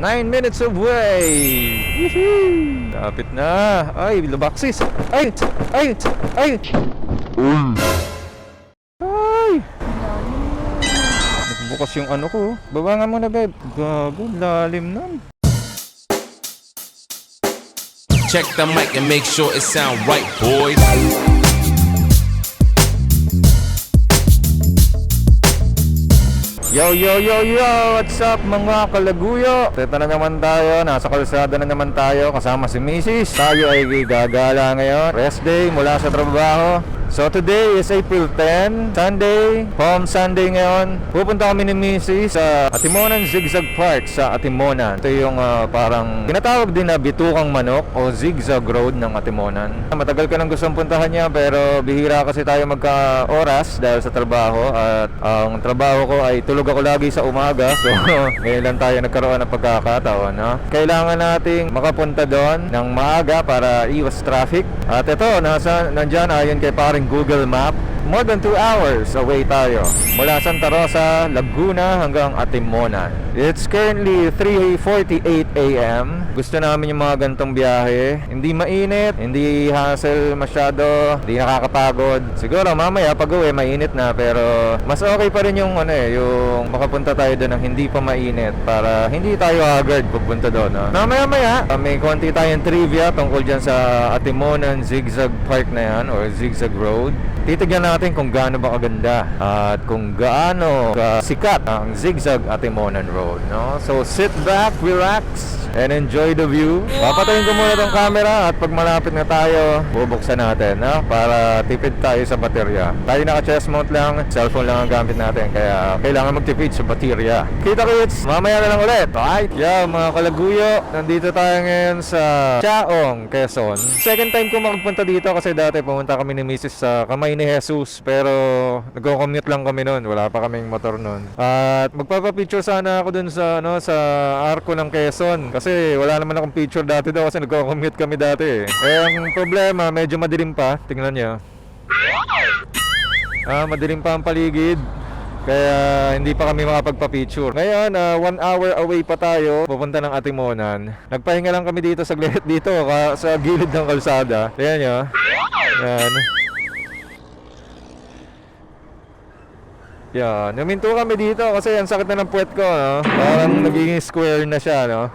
9 minutes away. Woohoo! Lapit na. Ay, lubaksis. Ay, ay, ay. Ay! Nagbukas yung ano ko. Baba nga muna, babe. Gago, lalim nun. Check the mic and make sure it sound right, boys. Yo, yo, yo, yo! What's up mga kalaguyo? Teta na naman tayo, nasa kalsada na naman tayo kasama si Mrs. Tayo ay gagala ngayon. Rest day mula sa trabaho. So today is April 10, Sunday, Palm Sunday ngayon. Pupunta kami ni Mrs. sa Atimonan Zigzag Park sa Atimonan. Ito yung ah, parang tinatawag din na Bitukang Manok o Zigzag Road ng Atimonan. Matagal ka nang gustong puntahan niya pero bihira kasi tayo magka-oras dahil sa trabaho at ang trabaho ko ay tulog ako lagi sa umaga. So ngayon lang tayo nagkaroon ng pagkakataon. No? Kailangan nating makapunta doon ng maaga para iwas traffic. At ito, nasa, nandyan ayon kay paring Google Map. More than 2 hours away tayo. Mula Santa Rosa, Laguna hanggang Atimonan. It's currently 3.48 a.m. Gusto namin yung mga gantong biyahe. Hindi mainit, hindi hassle masyado, hindi nakakapagod. Siguro mamaya pag uwi mainit na pero mas okay pa rin yung ano eh, yung makapunta tayo doon ng hindi pa mainit para hindi tayo agad pupunta doon. No? Mamaya maya, may konti tayong trivia tungkol dyan sa Atimonan Zigzag Park na yan or Zigzag Road. Titignan natin kung gaano ba kaganda at kung gaano sikat ang Zigzag Atimonan Road. No? So sit back, relax, and enjoy the view. Papatayin ko muna tong camera at pag malapit na tayo, bubuksan natin no? para tipid tayo sa baterya. Tayo naka-chest mount lang, cellphone lang ang gamit natin kaya kailangan magtipid sa baterya. Kita kits, mamaya na lang ulit. Alright? Yeah, mga kalaguyo, nandito tayo ngayon sa Chaong, Quezon. Second time ko makappunta dito kasi dati pumunta kami ni Mrs. sa Kamay ni Jesus pero nagko-commute lang kami noon, wala pa kaming motor noon. At magpapa-picture sana ako dun sa ano sa arko ng Quezon kasi wala naman akong picture dati daw kasi nagko-commute kami dati. Eh Eh, ang problema, medyo madilim pa. Tingnan niyo. Ah, madilim pa ang paligid. Kaya hindi pa kami makapagpa-picture. Ngayon, ah, one hour away pa tayo pupunta ng Atimonan. Nagpahinga lang kami dito saglit dito ka, sa gilid ng kalsada. Tingnan nyo. Yan. Yan. Naminto kami dito kasi ang sakit na ng puwet ko. No? Parang naging square na siya. No?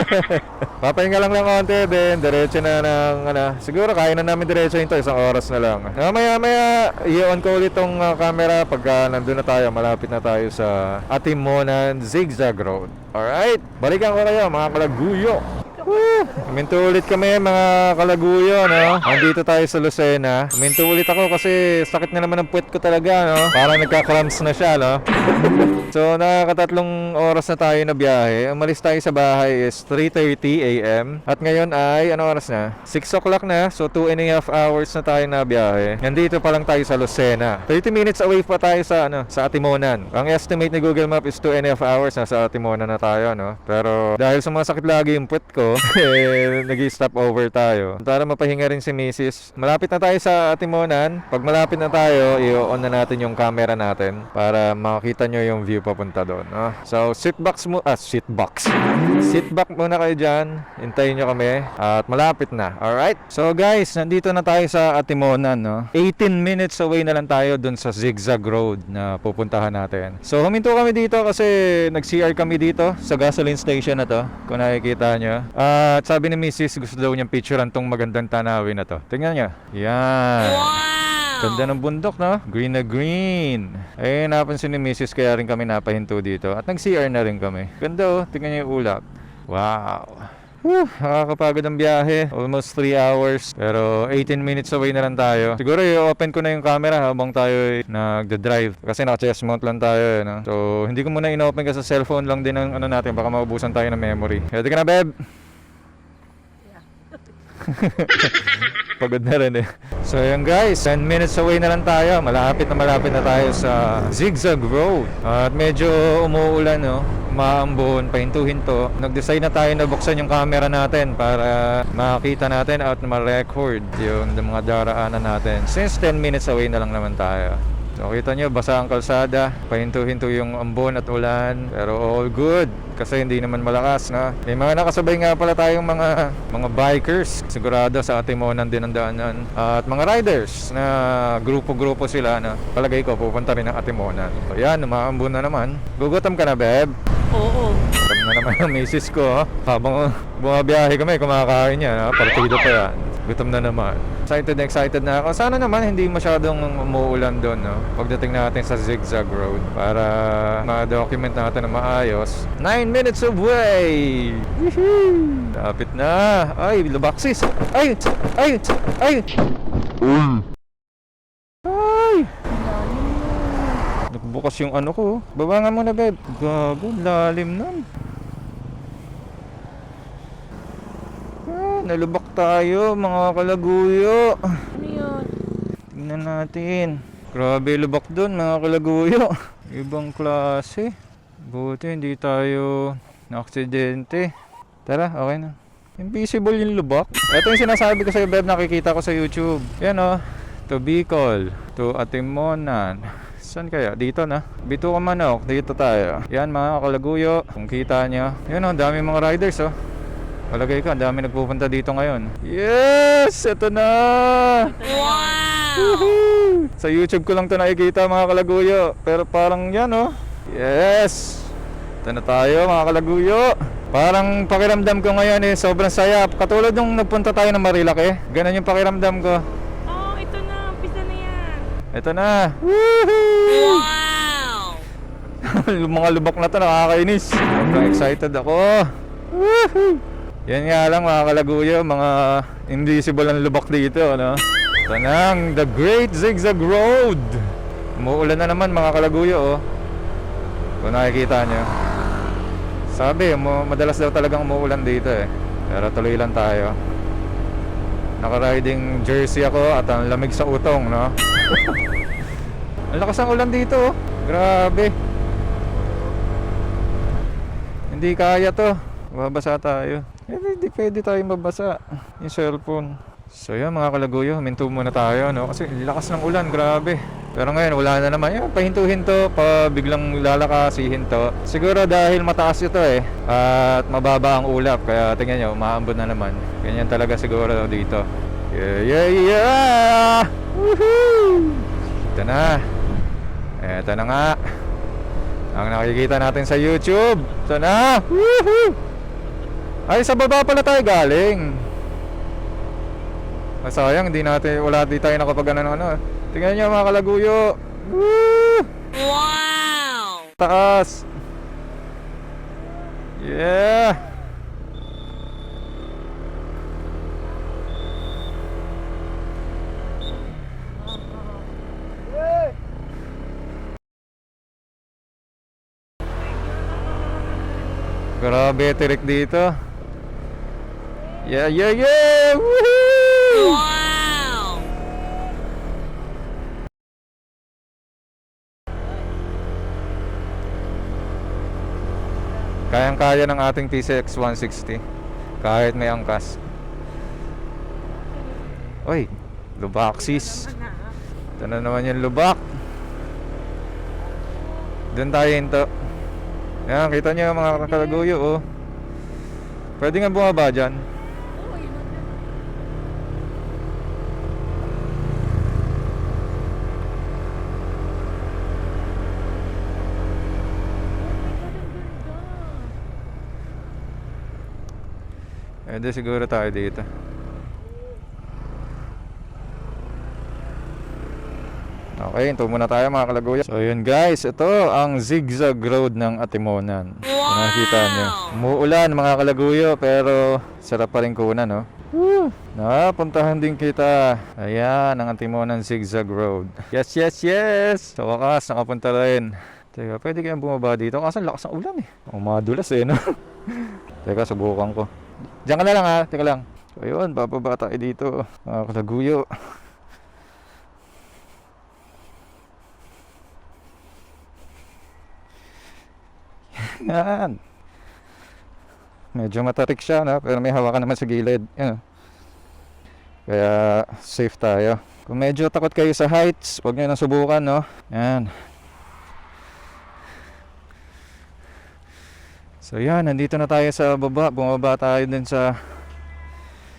Papahinga lang ng konti, then diretso na ng ano, siguro kaya na namin diretso ito, isang oras na lang. Mamaya maya, i-on ko ulit tong uh, camera pagka nandun na tayo, malapit na tayo sa Atimonan Zigzag Road. Alright, balikan ko kayo mga kalaguyo. Woo! Minto ulit kami mga kalaguyo, no? Andito tayo sa Lucena. Minto ulit ako kasi sakit na naman ang puwet ko talaga, no? Parang nagka-cramps na siya, no? So, nakakatatlong oras na tayo na biyahe. Umalis tayo sa bahay is 3.30 a.m. At ngayon ay, ano oras na? 6 o'clock na. So, 2 and a half hours na tayo na biyahe. Nandito pa lang tayo sa Lucena. 30 minutes away pa tayo sa, ano, sa Atimonan. Ang estimate ni Google Map is 2 and a half hours. Nasa Atimonan na tayo, no? Pero, dahil sa mga sakit lagi yung puwet ko, eh, nag-stop over tayo. Para mapahinga rin si Mrs. Malapit na tayo sa Atimonan. Pag malapit na tayo, i-on na natin yung camera natin para makita nyo yung view papunta doon. No? So, sit box mo, ah, sit box. Sit back muna kayo dyan. Hintayin nyo kami. At malapit na. Alright? So, guys, nandito na tayo sa Atimonan. No? 18 minutes away na lang tayo dun sa Zigzag Road na pupuntahan natin. So, huminto kami dito kasi nag-CR kami dito sa gasoline station na to. Kung nakikita nyo. At sabi ni Mrs. gusto daw niyang picturean tong magandang tanawin na to. Tingnan nyo. Yan. Ganda ng bundok, no? Green na green. Eh, napansin ni Mrs. kaya rin kami napahinto dito. At nag-CR na rin kami. Ganda, oh. Tingnan niyo yung ulap. Wow. Whew, nakakapagod ang biyahe. Almost 3 hours. Pero 18 minutes away na lang tayo. Siguro i-open ko na yung camera habang tayo nagda-drive. Kasi naka-chest mount lang tayo. eh, No? So, hindi ko muna in-open kasi sa cellphone lang din ang ano natin. Baka maubusan tayo ng memory. Ready ka na, Beb? Pagod na rin eh. So yun guys, 10 minutes away na lang tayo. Malapit na malapit na tayo sa Zigzag Road. At medyo umuulan no. Maambon, pahinto-hinto. Nag-decide na tayo na buksan yung camera natin para makita natin at ma-record yung mga daraanan natin. Since 10 minutes away na lang naman tayo. So kita nyo, basa ang kalsada, pahinto-hinto yung ambon at ulan, pero all good kasi hindi naman malakas na. May mga nakasabay nga pala tayong mga mga bikers, sigurado sa Atimonan din ang daanan. At mga riders na grupo-grupo sila na palagay ko pupunta rin ng Atimonan. So yan, umaambon na naman. Gugutom ka na, Beb? Oo. Gutom na naman ang misis ko. ha? Habang bumabiyahe kami, kumakain yan. Partido pa yan. Gutom na naman. Excited na excited na ako. Sana naman hindi masyadong umuulan doon, no? Pagdating natin sa zigzag road para ma-document natin na maayos. 9 minutes away! Woohoo! Lapit na! Ay, lubaksis! Ay! Ay! Ay! Ay! Nagbukas yung ano ko. Baba nga muna, babe. Gago, lalim nun. Nalubak tayo, mga kalaguyo. Ano yun? Tingnan natin. Grabe lubak dun, mga kalaguyo. Ibang klase. Buti hindi tayo na-aksidente. Tara, okay na. Invisible yung lubak. Ito yung sinasabi ko sa Beb, nakikita ko sa YouTube. Yan o. To Bicol. To Atimonan. Saan kaya? Dito na. Bituka Manok. Dito tayo. Yan mga kalaguyo. Kung kita nyo. Yan o, dami mga riders oh. Palagay ko, ang dami nagpupunta dito ngayon. Yes! Ito na! Woohoo! Sa YouTube ko lang to nakikita mga kalaguyo. Pero parang yan oh. Yes! Ito na tayo mga kalaguyo. Parang pakiramdam ko ngayon eh, sobrang saya. Katulad nung nagpunta tayo ng Marilake. Ganun yung pakiramdam ko. Oo, ito na. Umpisa na yan. Ito na. Woohoo! yung mga lubak na to nakakainis. Sobrang excited ako. Woohoo! Yan nga lang mga kalaguyo, mga invisible ang lubak dito, no? Ito na ang The Great Zigzag Road. Umuulan na naman mga kalaguyo, oh. Kung nakikita nyo. Sabi, mo, madalas daw talagang umuulan dito eh. Pero tuloy lang tayo. Naka-riding jersey ako at ang lamig sa utong, no? ang lakas ng ulan dito, oh. Grabe. Hindi kaya to. Babasa tayo. Eh, hindi pwede tayo mabasa. Yung cellphone. So yan mga kalaguyo, huminto muna tayo, no? Kasi lakas ng ulan, grabe. Pero ngayon, wala na naman. Yan, pahinto-hinto, pa biglang lalakas, hihinto. Siguro dahil mataas ito eh. At mababa ang ulap. Kaya tingnan nyo, umaambon na naman. Ganyan talaga siguro dito. Yeah, yeah, yeah! Woohoo! Ito na. Ito na nga. Ang nakikita natin sa YouTube. Ito na. Woohoo! Ay, sa baba pala tayo galing. Ah, sayang, hindi natin, wala di tayo nakapag ano, ano. Tingnan nyo mga kalaguyo. Woo! Wow! Taas. Yeah. Grabe, tirik dito. Yeah, yeah, yeah! Woohoo! Wow! Kayang-kaya ng ating TCX 160 kahit may angkas. Oy, lubak sis. Ito na naman yung lubak. Doon tayo hinto. Yan, kita nyo mga kalaguyo oh. Pwede nga bumaba dyan. Pwede siguro tayo dito. Okay, ito muna tayo mga kalaguya. So yun guys, ito ang zigzag road ng Atimonan. Kung nakikita nyo. Umuulan mga kalaguyo pero sarap pa rin kunan no. Woo! Napuntahan din kita. Ayan, ang Atimonan zigzag road. Yes, yes, yes! Sa wakas, nakapunta rin. Teka, pwede kayang bumaba dito? Kasi ang lakas ng ulan eh. Umadulas eh, no? Teka, subukan ko. Diyan ka na lang ha, teka lang. So ayun, bababa tayo dito. Mga kalaguyo. Yan. Medyo matarik siya, no? pero may hawakan naman sa gilid. Yan. Kaya safe tayo. Kung medyo takot kayo sa heights, huwag nyo nang subukan, no? Yan. So yan, nandito na tayo sa baba. Bumaba tayo din sa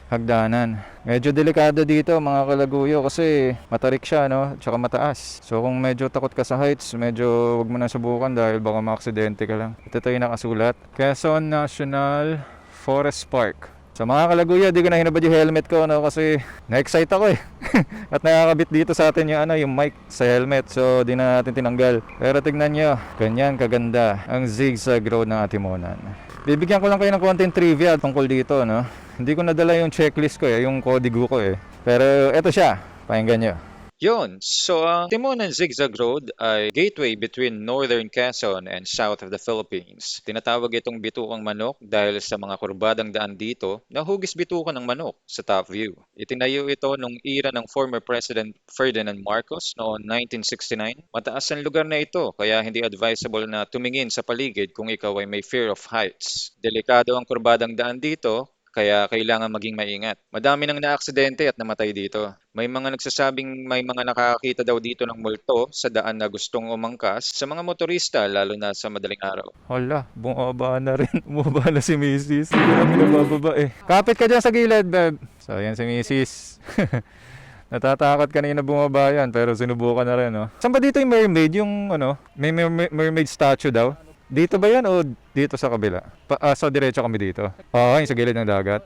hagdanan. Medyo delikado dito mga kalaguyo kasi matarik siya no, tsaka mataas. So kung medyo takot ka sa heights, medyo wag mo na subukan dahil baka maaksidente ka lang. Ito tayo nakasulat. Quezon National Forest Park. Sa mga kalaguyo, di ko na hinabad yung helmet ko no kasi na-excite ako eh. At nakakabit dito sa atin yung ano, yung mic sa helmet. So di na natin tinanggal. Pero tignan nyo, ganyan kaganda ang zigzag road ng Atimonan. Bibigyan ko lang kayo ng konting trivia tungkol dito, no? Hindi ko nadala yung checklist ko eh, yung kodigo ko eh. Pero eto siya, pakinggan nyo. Yun. So, ang Timonan Zigzag Road ay gateway between northern Quezon and south of the Philippines. Tinatawag itong bitukang manok dahil sa mga kurbadang daan dito na hugis bitukan ng manok sa top view. Itinayo ito nung era ng former President Ferdinand Marcos noong 1969. Mataas ang lugar na ito kaya hindi advisable na tumingin sa paligid kung ikaw ay may fear of heights. Delikado ang kurbadang daan dito kaya kailangan maging maingat. Madami nang naaksidente at namatay dito. May mga nagsasabing may mga nakakita daw dito ng multo sa daan na gustong umangkas sa mga motorista lalo na sa madaling araw. Hala, bumaba na rin. Bumaba na si Mrs. Hindi ko namin nabababa eh. Kapit ka dyan sa gilid, babe. So, yan si Mrs. Natatakot kanina bumaba yan, pero sinubukan na rin, no? Saan ba dito yung mermaid? Yung, ano, may mer- mermaid statue daw? Dito ba yan o dito sa kabila? Pa, ah, so, diretso kami dito. Oo, yung sa gilid ng dagat.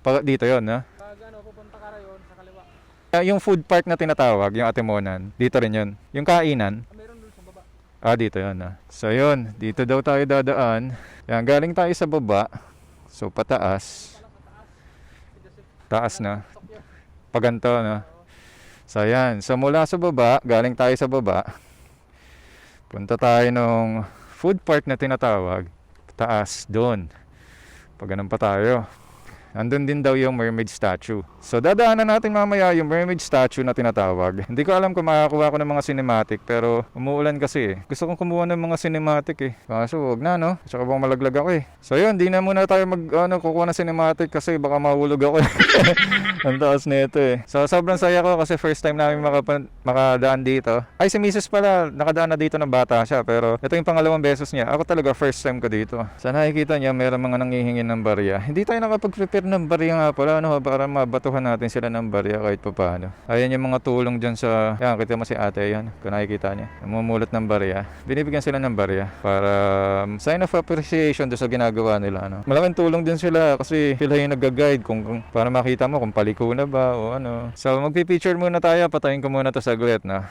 Pa, dito yon na? Ah, yung food park na tinatawag, yung Atimonan, dito rin yun. Yung kainan, Ah, dito yun ah. So yun, dito daw tayo dadaan. Yan, galing tayo sa baba. So pataas. Taas na. Paganto na. So yan, so mula sa baba, galing tayo sa baba. Punta tayo nung food park na tinatawag. Taas, doon. Pag ganun pa tayo. Andun din daw yung mermaid statue. So dadaanan natin mamaya yung mermaid statue na tinatawag. Hindi ko alam kung makakuha ko ng mga cinematic pero umuulan kasi eh. Gusto kong kumuha ng mga cinematic eh. Kaso wag na no. Tsaka bang malaglag ako eh. So yun, di na muna tayo mag ano, kukuha ng cinematic kasi baka mahulog ako. Ang taas nito eh. So sobrang saya ko kasi first time namin makapan- makadaan dito. Ay si Mrs. pala, nakadaan na dito ng bata siya pero ito yung pangalawang beses niya. Ako talaga first time ko dito. Sa nakikita niya, meron mga nangihingi ng barya. Hindi tayo nakapag-prepare ng barya nga pala ano, para mabatuhan natin sila ng barya kahit pa paano. Ayan yung mga tulong dyan sa... Yan, kita mo si ate yan. Kung nakikita niya. Namumulot ng barya. Binibigyan sila ng barya para um, sign of appreciation doon sa ginagawa nila. Ano. Malaking tulong din sila kasi sila yung nag-guide kung, kung para makita mo kung paliko na ba o ano. So magpi-picture muna tayo. Patayin ko muna to saglit na.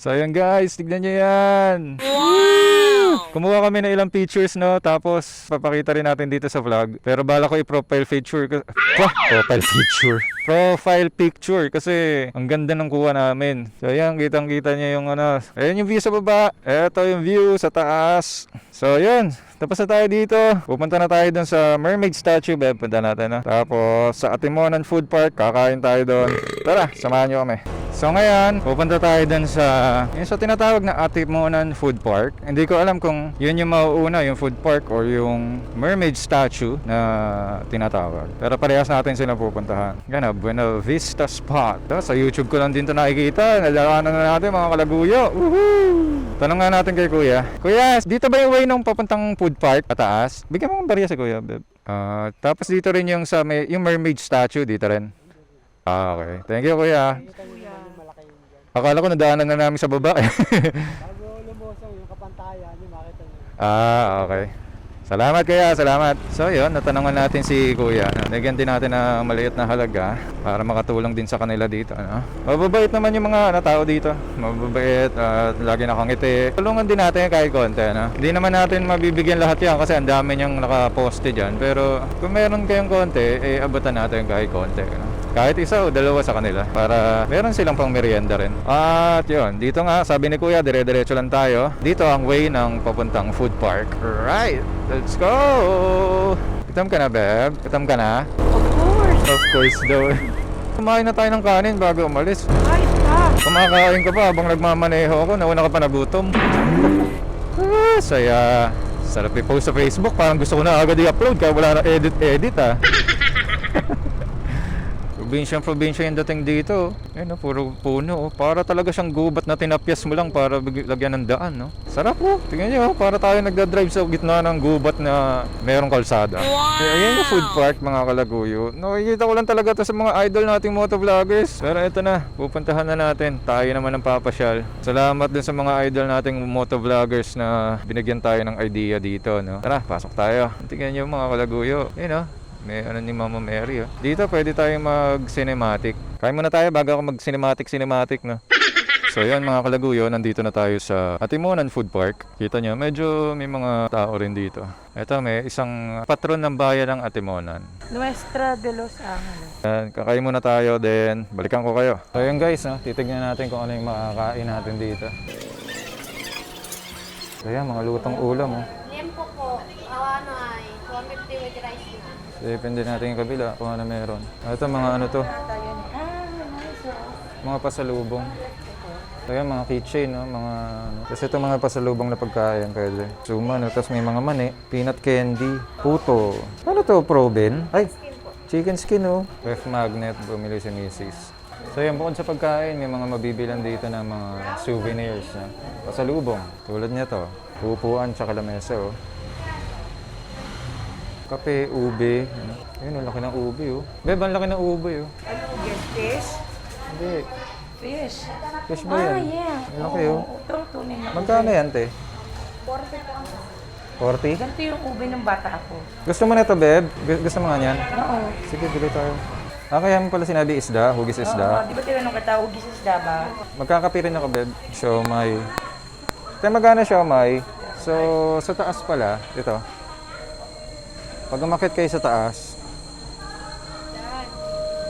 So ayan guys, tignan nyo yan. Wow! Kumuha kami ng ilang pictures no, tapos papakita rin natin dito sa vlog. Pero bala ko i-profile picture ko. Wah, profile picture. Profile picture kasi ang ganda ng kuha namin. So ayan, kitang-kita niya yung ano. Ayan yung view sa baba. Ito yung view sa taas. So yun, tapos na tayo dito. Pupunta na tayo dun sa Mermaid Statue. Beb, punta natin na. Tapos sa Atimonan Food Park, kakain tayo doon. Tara, samahan nyo kami. So ngayon, pupunta tayo dun sa yung sa tinatawag na Atimonan Food Park. Hindi ko alam kung yun yung mauuna, yung food park or yung mermaid statue na tinatawag. Pero parehas natin sila pupuntahan. Gana, Buena Vista Spot. Ito, sa YouTube ko lang din ito nakikita. Nalaraanan na natin mga kalaguyo. Woohoo! Tanong nga natin kay Kuya. Kuya, dito ba yung way nung papuntang food park pataas? Bigyan mo ng barya si Kuya, Beb. Ah, tapos dito rin yung sa may, yung mermaid statue dito rin. Ah, okay. Thank you, Kuya. Akala ko nadaanan na namin sa baba. eh. Bago lumusong yung kapantayan, yung makita nyo. ah, okay. Salamat kaya, salamat. So yun, natanungan natin si Kuya. Nagyan din natin na maliit na halaga para makatulong din sa kanila dito. Ano? Mababait naman yung mga ano, tao dito. Mababait at lagi nakangiti. Tulungan din natin kahit konti. No? Hindi naman natin mabibigyan lahat yan kasi ang dami niyang nakaposte dyan. Pero kung meron kayong konti, eh abutan natin kahit konti. No? Kahit isa o dalawa sa kanila para meron silang pang merienda rin. At yun, dito nga sabi ni Kuya, dire-diretso lang tayo. Dito ang way ng papuntang food park. Right, let's go! Kitam ka na, Beb? Kitam ka na? Of course! Of course daw. Kumain na tayo ng kanin bago umalis. Ayos ka! Kumakain ka pa habang nagmamaneho ako, nauna ka pa nagutom. Ah, saya. Sarap i-post sa Facebook, parang gusto ko na agad i-upload kaya wala na edit-edit ah. Probinsyang probinsya yung dating dito. Ayun, oh, puro puno. Oh. Para talaga siyang gubat na tinapyas mo lang para lagyan ng daan. No? Sarap po. Tingnan niyo, oh, para tayo nagda-drive sa gitna ng gubat na merong kalsada. Wow! ayan yung food park, mga kalaguyo. Nakikita ko lang talaga to sa mga idol nating motovloggers. Pero ito na, pupuntahan na natin. Tayo naman ang papasyal. Salamat din sa mga idol nating motovloggers na binigyan tayo ng idea dito. No? Tara, pasok tayo. Tingnan niyo mga kalaguyo. Ayun oh. May ano ni Mama Mary oh. Dito pwede tayong mag-cinematic. Kain muna tayo bago ako mag-cinematic-cinematic no. So yan mga kalaguyo, nandito na tayo sa Atimonan Food Park. Kita nyo, medyo may mga tao rin dito. Ito may isang patron ng bayan ng Atimonan. Nuestra de los Angeles. Yan, kakain muna tayo, then balikan ko kayo. So yun guys, no, titignan natin kung ano yung makakain natin dito. So yan, mga lutong ulam. Oh. Lempo po, ano Depende natin yung kabila kung ano meron. Ito mga ano to, mga pasalubong. So yan, mga keychain, no? mga ano. Kasi ito mga pasalubong na pagkain pwede. Suma, no? Tapos may mga mani, peanut candy, puto. Ano to, proben? Ay, chicken skin, oh. Ref magnet, bumili si Mrs. So yan, bukod sa pagkain, may mga mabibilan dito na mga souvenirs, no? pasalubong. Tulad niya to, upuan tsaka lamesa, oh. Kape, ube. Ano? Ayun, ang laki ng ube, oh. Beb, ang laki ng ube, oh. Yes, fish? Hindi, Fish. fish ba yan? Ah, yeah. Ang laki, oh. Tunay na Magkano yan, te? 40 Ganito yung ube ng bata ako. Gusto mo na ito, Beb? Gu- Gusto mo nga yan? Oo. Sige, bili tayo. Ah, kaya mo pala sinabi isda, hugis Oo, isda. di ba tinanong kita, ugis isda ba? Magkakape rin ako, Beb. Siomay. Te, magkano siomay? So, sa taas pala, ito. Pag umakit kayo sa taas,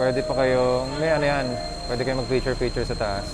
pwede pa kayo, may ano yan, pwede kayo mag-picture-picture sa taas.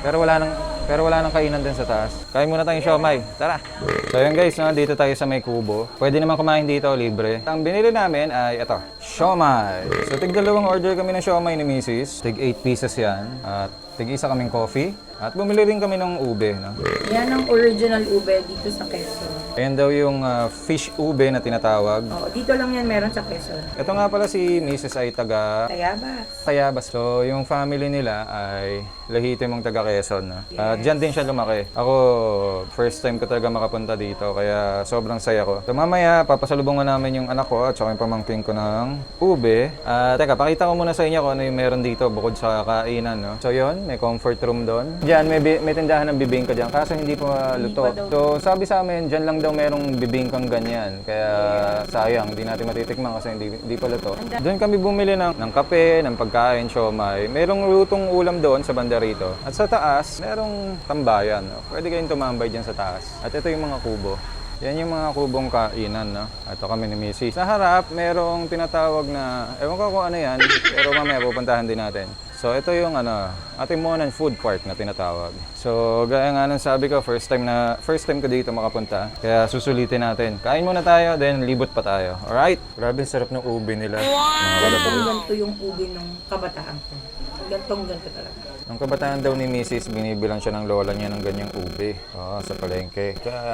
Pero wala nang pero wala nang kainan din sa taas. Kain muna tayong siomay. Tara. So yun guys, no, dito tayo sa may kubo. Pwede naman kumain dito libre. Ang binili namin ay ito, siomay. So tig dalawang order kami ng siomay ni Mrs. Tig 8 pieces yan. At tig isa kaming coffee. At bumili rin kami ng ube, no. Yan ang original ube dito sa Quezon. Ayan daw yung ah, fish ube na tinatawag. Oo, dito lang yan meron sa Quezon. Ito nga pala si Mrs. ay taga Tayabas. Tayabas. So, yung family nila ay lehitimong taga Quezon. No? At dyan din siya lumaki. Ako, first time ko talaga makapunta dito, kaya sobrang saya ko. So, mamaya, papasalubungan namin yung anak ko at saka yung pamangkin ko ng ube. At teka, pakita ko muna sa inyo kung ano yung meron dito bukod sa kainan. No? So, yon may comfort room doon. Diyan, may, may tindahan ng bibingka dyan, kaso hindi pa luto. So, sabi sa amin, dyan lang daw merong bibingkang ganyan. Kaya, sayang, hindi natin matitikman kasi hindi, hindi pa luto. Doon kami bumili ng, ng kape, ng pagkain, siomay. Merong lutong ulam doon sa banda rito. At sa taas, merong tambayan. No? Pwede kayong tumambay dyan sa taas. At ito yung mga kubo. Yan yung mga kubong kainan, no? Ito kami ni Missy. Sa harap, merong tinatawag na, ewan ko kung ano yan, pero mamaya pupuntahan din natin. So, ito yung ano, Atimonan Food Park na tinatawag. So, gaya nga ng sabi ko, first time na first time ko dito makapunta. Kaya susulitin natin. Kain muna tayo, then libot pa tayo. Alright? Grabe, sarap ng ube nila. Gantong ganito yung ube ng kabataan ko. Gantong ganito talaga. Nung kabataan daw ni Mrs., binibilang siya ng lola niya ng ganyang ube Oo, sa palengke. Kaya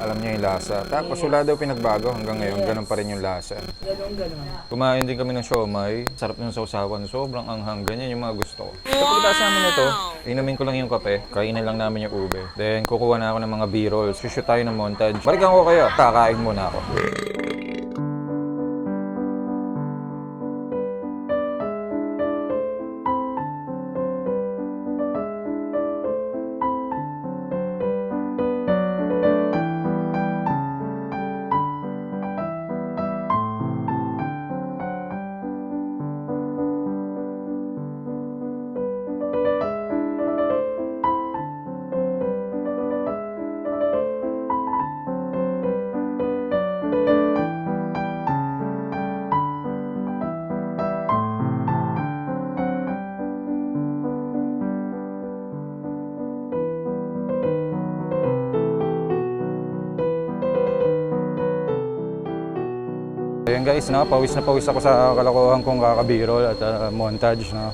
alam niya yung lasa. Tapos wala daw pinagbago hanggang ngayon, ganun pa rin yung lasa. Ganon, ganon. Kumain din kami ng siomay. Sarap ng sausawan. Sobrang anghang. Ganyan yung mga gusto ko. So pagkatapos namin ito, inumin ko lang yung kape. Kainin lang namin yung ube. Then kukuha na ako ng mga b-rolls. Shoot tayo ng montage. Balikan ko kayo. Kakain muna ako. Guys, no? pawis na pawis ako sa kalokohan kong kakabirol at uh, montage. No?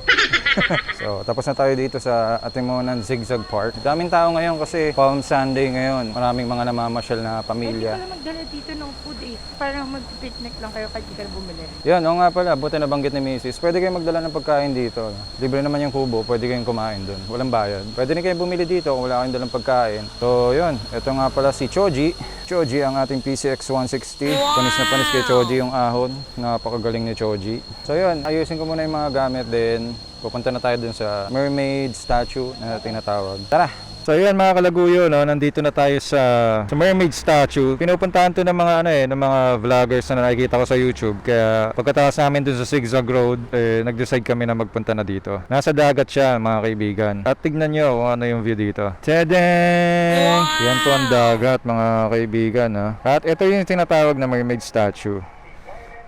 so, tapos na tayo dito sa Atimonan Zigzag Park. Daming tao ngayon kasi Palm Sunday ngayon. Maraming mga namamasyal na Pwede pamilya. pala magdala dito ng food eh. Parang mag-picnic lang kayo kahit di ka na bumili. Yan, oo nga pala, buti nabanggit ni Mrs. Pwede kayo magdala ng pagkain dito. Libre naman yung kubo, pwede kayong kumain doon. Walang bayad. Pwede rin kayong bumili dito kung wala kayong dalang pagkain. So, yun. Ito nga pala si Choji. Choji ang ating PCX 160. Panis na panis kay Choji yung ahon. Napakagaling ni Choji. So, yun. Ayusin ko muna yung mga gamit din. Pupunta na tayo dun sa mermaid statue na tinatawag. Tara! So yun mga kalaguyo, no, nandito na tayo sa, sa mermaid statue. Pinupuntahan to ng mga ano eh, ng mga vloggers na nakikita ko sa YouTube. Kaya pagkatapos namin dun sa Zigzag Road, eh, nag-decide kami na magpunta na dito. Nasa dagat siya mga kaibigan. At tignan nyo kung ano yung view dito. Tadang! Yan po ang dagat mga kaibigan. Ha? At ito yung tinatawag na mermaid statue.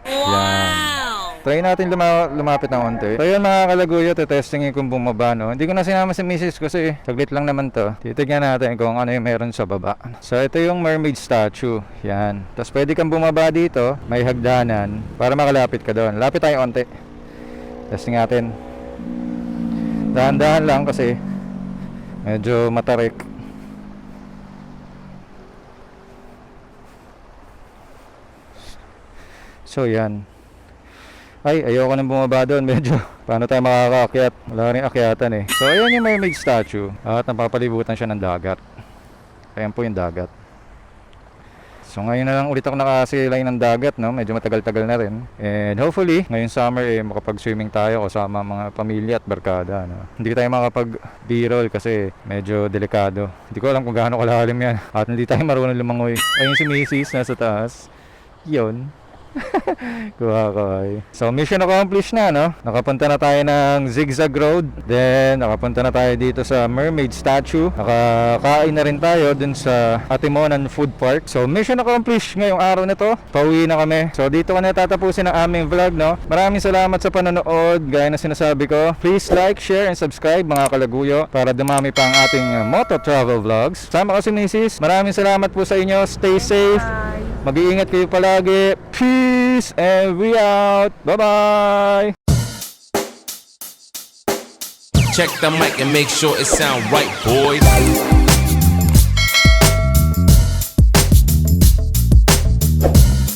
Yan. Try natin luma- lumapit ng konti. So yun mga kalaguyo, testingin kung bumaba no. Hindi ko na sinama si Mrs. kasi saglit lang naman to. Titignan natin kung ano yung meron sa baba. So ito yung mermaid statue. Yan. Tapos pwede kang bumaba dito, may hagdanan para makalapit ka doon. Lapit tayo konti. Testing natin. Dahan-dahan lang kasi medyo matarik. So yan. Ay, ayoko nang bumaba doon. Medyo, paano tayo makakaakyat? Wala rin akyatan eh. So, ayan yung mermaid statue. At napapalibutan siya ng dagat. Ayan po yung dagat. So, ngayon na lang ulit ako nakasilay ng dagat, no? Medyo matagal-tagal na rin. And hopefully, ngayong summer, eh, makapag-swimming tayo kasama mga pamilya at barkada, no? Hindi tayo makapag b-roll kasi medyo delikado. Hindi ko alam kung gaano kalalim yan. At hindi tayo marunong lumangoy. Ayun si Macy's, nasa taas. Yun. Kuha So mission accomplished na no. Nakapunta na tayo ng Zigzag Road. Then nakapunta na tayo dito sa Mermaid Statue. Nakakain na rin tayo dun sa Atimonan Food Park. So mission accomplished ngayong araw na to. Pauwi na kami. So dito ko na tatapusin ang aming vlog no. Maraming salamat sa panonood. Gaya na sinasabi ko, please like, share and subscribe mga kalaguyo para dumami pa ang ating moto travel vlogs. Sama ko si Mrs. Maraming salamat po sa inyo. Stay safe. Mag-iingat kayo palagi. Peace and we out. Bye-bye. Check the mic and make sure it sound right, boys.